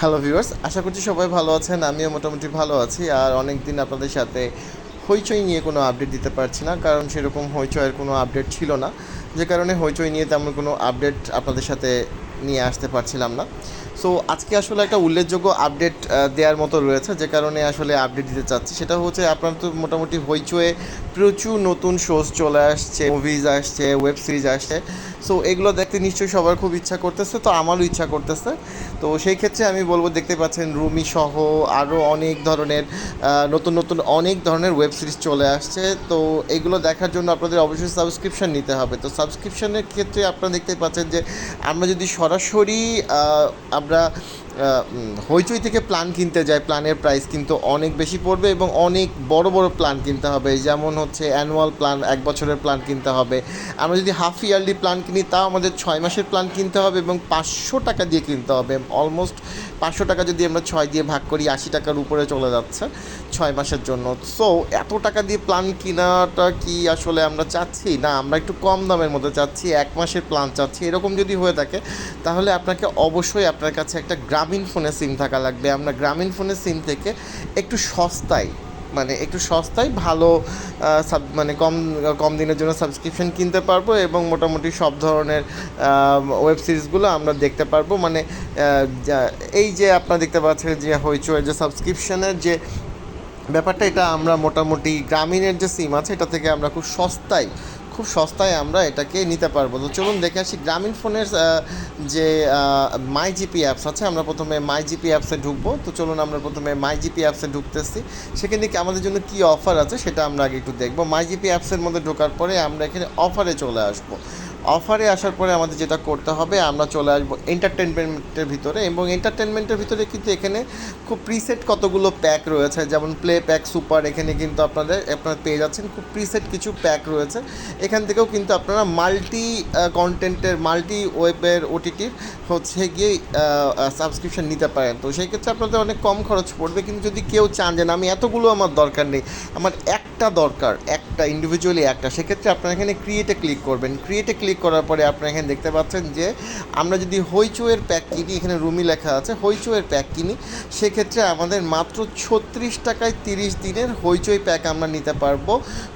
Hello viewers আশা করছি সবাই ভালো আছেন, আমিও মোটামুটি ভালো আছি। আর অনেক দিন আপনাদের সাথে হইচই নিয়ে কোনো আপডেট দিতে পারছি না, কারণ সেরকম হইচইয়ের কোনো আপডেট ছিল না। যে কারণে হইচই নিয়ে তেমন কোনো আপডেট আপনাদের সাথে নিয়ে আসতে পারছিলাম না। সো আজকে আসলে একটা উল্লেখযোগ্য আপডেট দেওয়ার মতো রয়েছে, যে কারণে আসলে আপডেট দিতে চাচ্ছি। সেটা হচ্ছে আপনার তো মোটামুটি হইচয়ে প্রচুর নতুন শোজ চলে আসছে মুভিজ আসছে ওয়েব সিরিজ আসছে। সো এগুলো দেখতে নিশ্চয়ই সবার খুব ইচ্ছা করতেছে, তো আমারও ইচ্ছা করতেছে। তো সেই ক্ষেত্রে আমি বলব, দেখতে পাচ্ছেন রুমি সহ আরও অনেক ধরনের নতুন নতুন অনেক ধরনের ওয়েব সিরিজ চলে আসছে। তো এগুলো দেখার জন্য আপনাদের অবশ্যই সাবস্ক্রিপশন নিতে হবে। তো সাবস্ক্রিপশনের ক্ষেত্রে আপনারা দেখতে পাচ্ছেন যে, আমরা যদি সরাসরি আমরা হইচই থেকে প্ল্যান কিনতে যায় প্ল্যানের প্রাইস কিন্তু অনেক বেশি পড়বে এবং অনেক বড় বড় প্ল্যান কিনতে হবে। যেমন হচ্ছে অ্যানুয়াল প্ল্যান এক বছরের প্ল্যান কিনতে হবে। আমরা যদি হাফ ইয়ারলি প্ল্যান কিনি, তাও আমাদের ছয় মাসের প্ল্যান কিনতে হবে এবং পাঁচশো টাকা দিয়ে কিনতে হবে। অলমোস্ট পাঁচশো টাকা যদি আমরা ছয় দিয়ে ভাগ করি, আশি টাকার উপরে চলে যাচ্ছে ছয় মাসের জন্য। সো এত টাকা দিয়ে প্ল্যান কেনাটা কি আসলে আমরা চাচ্ছি? না, আমরা একটু কম দামের মধ্যে চাচ্ছি, এক মাসের প্ল্যান চাচ্ছি, এরকম যদি হয়ে থাকে, তাহলে আপনাকে অবশ্যই আপনার কাছে একটা গ্রামীণ ফোনের সিম থাকা লাগবে। আমরা গ্রামীণ ফোনের সিম থেকে একটু সস্তায় মানে একটু সস্তায় ভালো সাব মানে কম কম দিনের জন্য সাবস্ক্রিপশন কিনতে পারব এবং মোটামুটি সব ধরনের ওয়েব সিরিজগুলো আমরা দেখতে পারব। মানে এই যে আপনারা দেখতে পাচ্ছেন যে হইচয়ের যে সাবস্ক্রিপশনের যে ব্যাপারটা, এটা আমরা মোটামুটি গ্রামীণের যে সিম আছে, এটা থেকে আমরা খুব সস্তায় খুব সস্তায় আমরা এটাকে নিতে পারব। তো চলুন দেখে আসি গ্রামীণ ফোনের যে মাই জিপি অ্যাপস আছে, আমরা প্রথমে মাই জিপি অ্যাপসে ঢুকবো। তো চলুন আমরা প্রথমে মাই জিপি অ্যাপসে ঢুকতেছি। সেখানে কি আমাদের জন্য কী অফার আছে সেটা আমরা আগে একটু দেখব। মাই জিপি অ্যাপসের মধ্যে ঢোকার পরে আমরা এখানে অফারে চলে আসব। অফারে আসার পরে আমাদের যেটা করতে হবে, আমরা চলে আসব এন্টারটেনমেন্টের ভিতরে এবং এন্টারটেনমেন্টের ভিতরে কিন্তু এখানে খুব প্রিসেট কতগুলো প্যাক রয়েছে। যেমন প্লে প্যাক সুপার এখানে কিন্তু আপনাদের, আপনারা পেয়ে যাচ্ছেন। খুব প্রিসেট কিছু প্যাক রয়েছে। এখান থেকেও কিন্তু আপনারা মাল্টি কন্টেন্টের মাল্টি ওয়েবের ওটিটির হচ্ছে গিয়ে সাবস্ক্রিপশন নিতে পারেন। তো সেই ক্ষেত্রে আপনাদের অনেক কম খরচ পড়বে। কিন্তু যদি কেউ চান যে না, আমি এতগুলো আমার দরকার নেই, আমার একটা দরকার, একটা ইন্ডিভিজুয়ালি একটা, সেক্ষেত্রে আপনারা এখানে ক্রিয়েটে ক্লিক করবেন। ক্রিয়েটে ক্লিক করার পরে আপনারা এখানে দেখতে পাচ্ছেন যে আমরা যদি হইচুয়ের প্যাক কিনি, এখানে রুমি লেখা আছে হইচুয়ের প্যাক কিনি, সেক্ষেত্রে আমাদের মাত্র ছত্রিশ টাকায় তিরিশ দিনের হইচই প্যাক আমরা নিতে পারব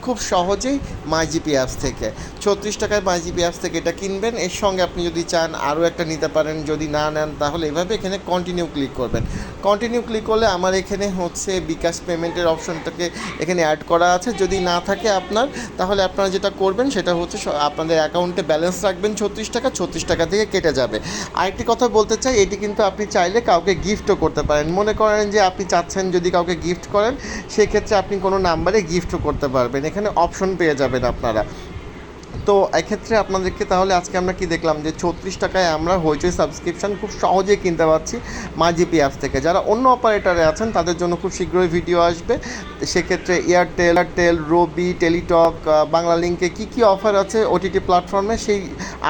খুব সহজেই মাই জিপি অ্যাপস থেকে। ছত্রিশ টাকায় মাই জিপি অ্যাপস থেকে এটা কিনবেন, এর সঙ্গে আপনি যদি চান আরও একটা নিতে পারেন, যদি না নেন তাহলে এভাবে এখানে কন্টিনিউ ক্লিক করবেন। কন্টিনিউ ক্লিক করলে আমার এখানে হচ্ছে বিকাশ পেমেন্টের অপশনটাকে এখানে অ্যাড করা আছে। যদি না থাকে আপনার, তাহলে আপনারা যেটা করবেন সেটা হচ্ছে আপনাদের অ্যাকাউন্টে ব্যালেন্স রাখবেন ছত্রিশ টাকা ছত্রিশ টাকা থেকে কেটে যাবে। আরেকটি কথা বলতে চাই, এটি কিন্তু আপনি চাইলে কাউকে গিফটও করতে পারেন। মনে করেন যে আপনি চাচ্ছেন যদি কাউকে গিফট করেন, সেক্ষেত্রে আপনি কোনো নাম্বারে গিফটও করতে পারবেন। এখানে অপশন পেয়ে যাবেন আপনারা। তো এক্ষেত্রে আপনাদেরকে তাহলে আজকে আমরা কি দেখলাম যে ছত্রিশ টাকায় আমরা হইচই সাবস্ক্রিপশন খুব সহজেই কিনতে পারছি মা জিপি অ্যাপস থেকে। যারা অন্য অপারেটারে আছেন, তাদের জন্য খুব শীঘ্রই ভিডিও আসবে। সেক্ষেত্রে এয়ারটেল এয়ারটেল রবি টেলিটক বাংলা লিঙ্কে কী কী অফার আছে ওটিটি প্ল্যাটফর্মে সেই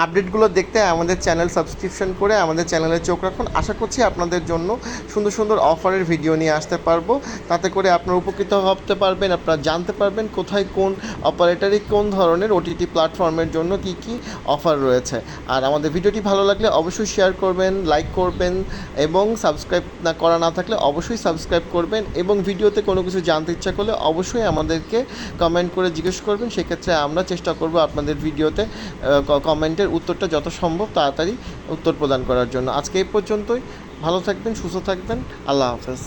আপডেটগুলো দেখতে আমাদের চ্যানেল সাবস্ক্রিপশন করে আমাদের চ্যানেলে চোখ রাখুন। আশা করছি আপনাদের জন্য সুন্দর সুন্দর অফারের ভিডিও নিয়ে আসতে পারব। তাতে করে আপনারা উপকৃত হতে পারবেন, আপনারা জানতে পারবেন কোথায় কোন অপারেটারে কোন ধরনের ওটিটি প্ল্যাটফর্মের জন্য কি কি অফার রয়েছে। আর আমাদের ভিডিওটি ভালো লাগলে অবশ্যই শেয়ার করবেন লাইক করবেন এবং সাবস্ক্রাইব না করা না থাকলে অবশ্যই সাবস্ক্রাইব করবেন এবং ভিডিওতে কোনো কিছু জানতে ইচ্ছা করলে অবশ্যই আমাদেরকে কমেন্ট করে জিজ্ঞেস করবেন। সেক্ষেত্রে আমরা চেষ্টা করব আপনাদের ভিডিওতে কমেন্টের উত্তরটা যত সম্ভব তাড়াতাড়ি উত্তর প্রদান করার জন্য। আজকে এই পর্যন্তই। ভালো থাকবেন, সুস্থ থাকবেন। আল্লাহ হাফেজ।